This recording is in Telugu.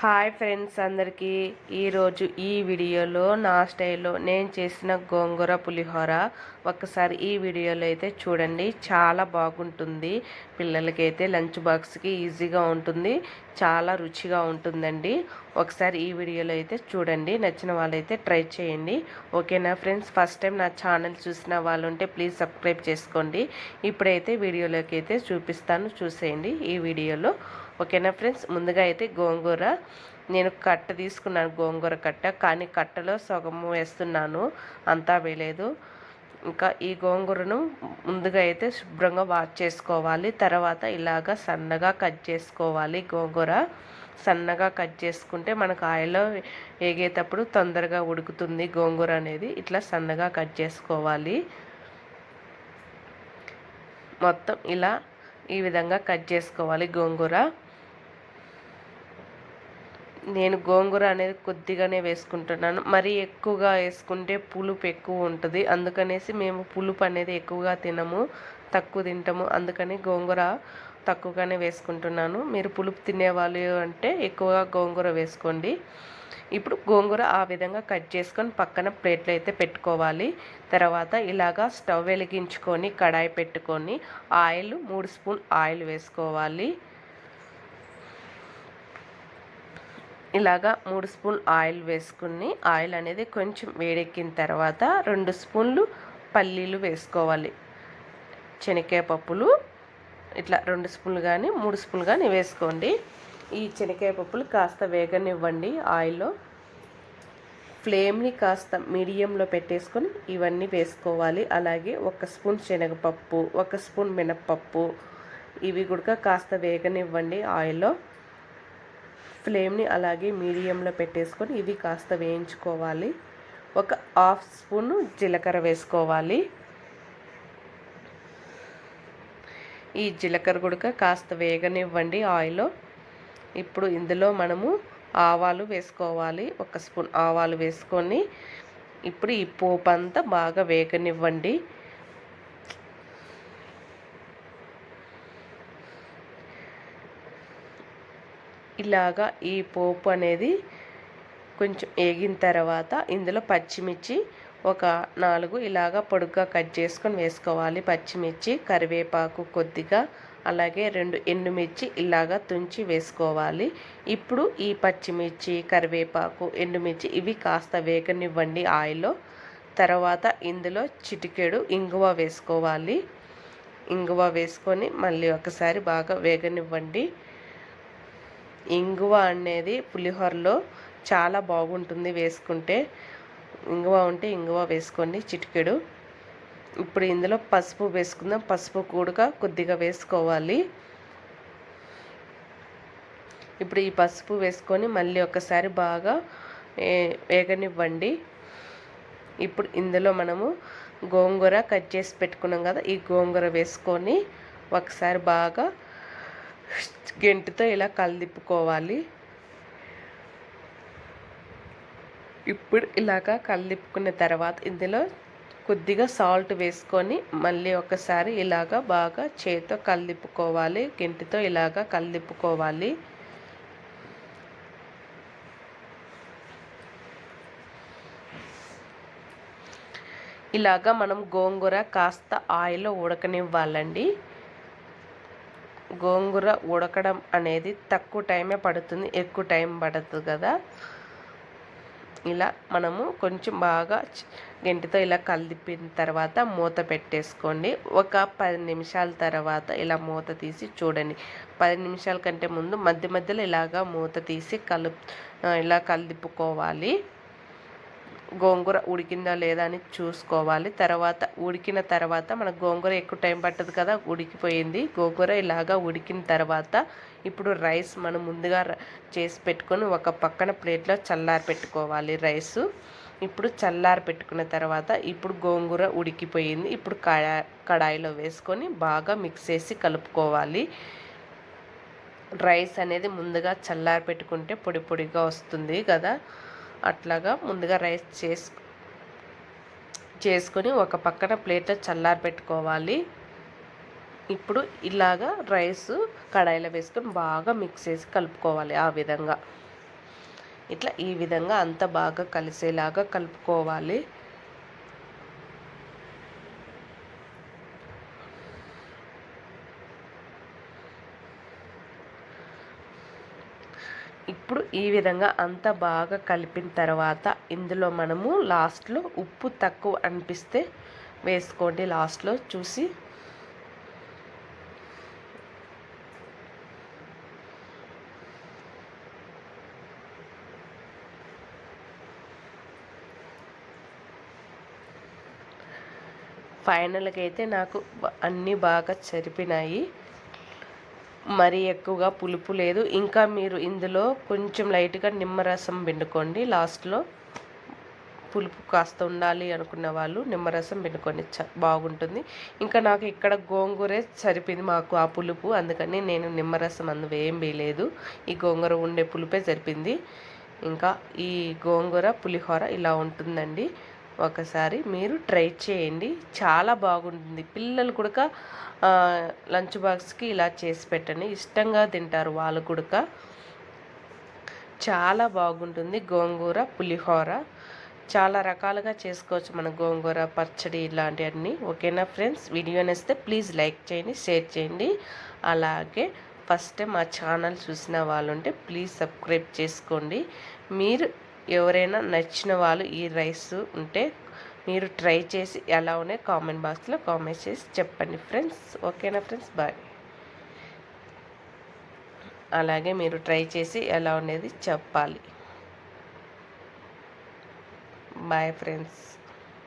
హాయ్ ఫ్రెండ్స్ అందరికీ. ఈరోజు ఈ వీడియోలో నా స్టైల్లో నేను చేసిన గోంగూర పులిహోర. ఒకసారి ఈ వీడియోలో అయితే చూడండి. చాలా బాగుంటుంది. పిల్లలకి అయితే లంచ్ బాక్స్కి ఈజీగా ఉంటుంది. చాలా రుచిగా ఉంటుందండి. ఒకసారి ఈ వీడియోలో అయితే చూడండి. నచ్చిన వాళ్ళైతే ట్రై చేయండి. ఓకేనా ఫ్రెండ్స్? ఫస్ట్ టైం నా ఛానల్ చూసిన వాళ్ళు ఉంటే ప్లీజ్ సబ్స్క్రైబ్ చేసుకోండి. ఇప్పుడైతే వీడియోలోకి అయితే చూపిస్తాను. చూసేయండి ఈ వీడియోలో. ఓకేనా ఫ్రెండ్స్? ముందుగా అయితే గోంగూర. నేను కట్ట తీసుకున్నాను గోంగూర కట్ట. కానీ కట్టలో సగము వేస్తున్నాను అంతా వేయలేదు. ఇంకా ఈ గోంగూరను ముందుగా అయితే శుభ్రంగా వాష్ చేసుకోవాలి. తర్వాత ఇలాగ సన్నగా కట్ చేసుకోవాలి గోంగూర. సన్నగా కట్ చేసుకుంటే మనకు ఆయిల్లో వేగేటప్పుడు తొందరగా ఉడుకుతుంది గోంగూర అనేది. ఇట్లా సన్నగా కట్ చేసుకోవాలి. మొత్తం ఇలా ఈ విధంగా కట్ చేసుకోవాలి గోంగూర. నేను గోంగూర అనేది కొద్దిగానే వేసుకుంటున్నాను. మరీ ఎక్కువగా వేసుకుంటే పులుపు ఎక్కువ ఉంటుంది. అందుకనేసి మేము పులుపు అనేది ఎక్కువగా తినము తక్కువ తింటాము. అందుకని గోంగూర తక్కువగానే వేసుకుంటున్నాను. మీరు పులుపు తినేవాళ్ళు అంటే ఎక్కువగా గోంగూర వేసుకోండి. ఇప్పుడు గోంగూర ఆ విధంగా కట్ చేసుకొని పక్కన ప్లేట్లు అయితే పెట్టుకోవాలి. తర్వాత ఇలాగా స్టవ్ వెలిగించుకొని కడాయి పెట్టుకొని ఆయిల్ మూడు స్పూన్ ఆయిల్ వేసుకోవాలి. ఇలాగా మూడు స్పూన్ ఆయిల్ వేసుకుని ఆయిల్ అనేది కొంచెం వేడెక్కిన తర్వాత రెండు స్పూన్లు పల్లీలు వేసుకోవాలి. శనక్కాయ పప్పులు ఇట్లా రెండు స్పూన్లు కానీ మూడు స్పూన్లు కానీ వేసుకోండి. ఈ శనగకాయ పప్పులు కాస్త వేగనివ్వండి ఆయిల్లో. ఫ్లేమ్ని కాస్త మీడియంలో పెట్టేసుకొని ఇవన్నీ వేసుకోవాలి. అలాగే ఒక స్పూన్ శనగపప్పు ఒక స్పూన్ మినప్పప్పు ఇవి కూడా కాస్త వేగనివ్వండి ఆయిల్లో. ఫ్లేమ్ని అలాగే మీడియంలో పెట్టేసుకొని ఇవి కాస్త వేయించుకోవాలి. ఒక హాఫ్ స్పూను జీలకర్ర వేసుకోవాలి. ఈ జీలకర్ర గుడక కాస్త వేగనివ్వండి ఆయిల్ ఇప్పుడు ఇందులో మనము ఆవాలు వేసుకోవాలి. ఒక స్పూన్ ఆవాలు వేసుకొని ఇప్పుడు ఈ పోపు అంతా బాగా వేగనివ్వండి. ఇలాగా ఈ పోపు అనేది కొంచెం వేగిన తర్వాత ఇందులో పచ్చిమిర్చి ఒక నాలుగు ఇలాగా పొడుగ్గా కట్ చేసుకొని వేసుకోవాలి. పచ్చిమిర్చి కరివేపాకు కొద్దిగా అలాగే రెండు ఎండుమిర్చి ఇలాగా తుంచి వేసుకోవాలి. ఇప్పుడు ఈ పచ్చిమిర్చి కరివేపాకు ఎండుమిర్చి ఇవి కాస్త వేగనివ్వండి ఆయిల్లో. తర్వాత ఇందులో చిటికెడు ఇంగువ వేసుకోవాలి. ఇంగువ వేసుకొని మళ్ళీ ఒకసారి బాగా వేగనివ్వండి. ఇంగువ అనేది పులిహోరలో చాలా బాగుంటుంది వేసుకుంటే. ఇంగువ ఉంటే ఇంగువ వేసుకోండి చిటికెడు. ఇప్పుడు ఇందులో పసుపు వేసుకుందాం. పసుపు కూడక కొద్దిగా వేసుకోవాలి. ఇప్పుడు ఈ పసుపు వేసుకొని మళ్ళీ ఒకసారి బాగా వేగనివ్వండి. ఇప్పుడు ఇందులో మనము గోంగూర కట్ చేసి పెట్టుకున్నాం కదా ఈ గోంగూర వేసుకొని ఒకసారి బాగా గెంటితో ఇలా కలిదిప్పుకోవాలి ఇప్పుడు ఇలాగా కలిదిప్పుకున్న తర్వాత ఇందులో కొద్దిగా సాల్ట్ వేసుకొని మళ్ళీ ఒకసారి ఇలాగా బాగా చేతితో కలిదిప్పుకోవాలి గెంటితో ఇలాగా కలిదిప్పుకోవాలి ఇలాగా మనం గోంగూర కాస్త ఆయిల్లో ఉడకనివ్వాలండి. గోంగూర ఉడకడం అనేది తక్కువ టైమే పడుతుంది ఎక్కువ టైం పడుతుంది కదా. ఇలా మనము కొంచెం బాగా గంటితో ఇలా కలిపిన తర్వాత మూత పెట్టేసుకోండి. ఒక పది నిమిషాల తర్వాత ఇలా మూత తీసి చూడండి. పది నిమిషాల కంటే ముందు మధ్య మధ్యలో ఇలాగా మూత తీసి కలుపు ఇలా కలిపుకోవాలి. గోంగూర ఉడికిందా లేదా అని చూసుకోవాలి. తర్వాత ఉడికిన తర్వాత మన గోంగూర ఎక్కువ టైం పట్టదు కదా ఉడికిపోయింది. గోంగూర ఇలాగా ఉడికిన తర్వాత ఇప్పుడు రైస్ మనం ముందుగా చేసి పెట్టుకొని ఒక పక్కన ప్లేట్లో చల్లారి పెట్టుకోవాలి రైసు. ఇప్పుడు చల్లారి పెట్టుకున్న తర్వాత ఇప్పుడు గోంగూర ఉడికిపోయింది. ఇప్పుడు కడా కడాయిలో వేసుకొని బాగా మిక్స్ చేసి కలుపుకోవాలి. రైస్ అనేది ముందుగా చల్లారి పెట్టుకుంటే పొడి పొడిగా వస్తుంది కదా. అట్లాగా ముందుగా రైస్ చేసు చేసుకొని ఒక పక్కన ప్లేట్లో చల్లారి పెట్టుకోవాలి. ఇప్పుడు ఇలాగా రైస్ కడాయిలో వేసుకొని బాగా మిక్స్ చేసి కలుపుకోవాలి ఆ విధంగా. ఇట్లా ఈ విధంగా అంత బాగా కలిసేలాగా కలుపుకోవాలి. ఇప్పుడు ఈ విధంగా అంత బాగా కలిపిన తర్వాత ఇందులో మనము లాస్ట్లో ఉప్పు తక్కువ అనిపిస్తే వేసుకోండి లాస్ట్లో చూసి. ఫైనల్గా అయితే నాకు అన్నీ బాగా సరిపినాయి మరీ ఎక్కువగా పులుపు లేదు. ఇంకా మీరు ఇందులో కొంచెం లైట్గా నిమ్మరసం పిండుకోండి. లాస్ట్లో పులుపు కాస్త ఉండాలి అనుకున్న వాళ్ళు నిమ్మరసం పిండుకొని బాగుంటుంది. ఇంకా నాకు ఇక్కడ గోంగూరే సరిపోయింది మాకు ఆ పులుపు. అందుకని నేను నిమ్మరసం అందు ఏం వేయలేదు. ఈ గోంగూర ఉండే పులుపే సరిపోయింది. ఇంకా ఈ గోంగూర పులిహోర ఇలా ఉంటుందండి. ఒకసారి మీరు ట్రై చేయండి. చాలా బాగుంటుంది. పిల్లలు కూడా లంచ్ బాక్స్కి ఇలా చేసి పెట్టండి. ఇష్టంగా తింటారు వాళ్ళు కూడా చాలా బాగుంటుంది. గోంగూర పులిహోర చాలా రకాలుగా చేసుకోవచ్చు మన గోంగూర పచ్చడి ఇలాంటివన్నీ ఓకేనా ఫ్రెండ్స్? వీడియో నేస్తే ప్లీజ్ లైక్ చేయండి షేర్ చేయండి. అలాగే ఫస్ట్ టైం మా ఛానల్ చూసిన వాళ్ళు ఉంటే ప్లీజ్ సబ్స్క్రైబ్ చేసుకోండి. మీరు ఎవరైనా నచ్చిన వాళ్ళు ఈ రైస్ ఉంటే మీరు ట్రై చేసి ఎలా ఉన్నాయి కామెంట్ బాక్స్లో కామెంట్ చేసి చెప్పండి ఫ్రెండ్స్. ఓకేనా ఫ్రెండ్స్? బాయ్. అలాగే మీరు ట్రై చేసి ఎలా ఉండేది చెప్పాలి. Bye friends.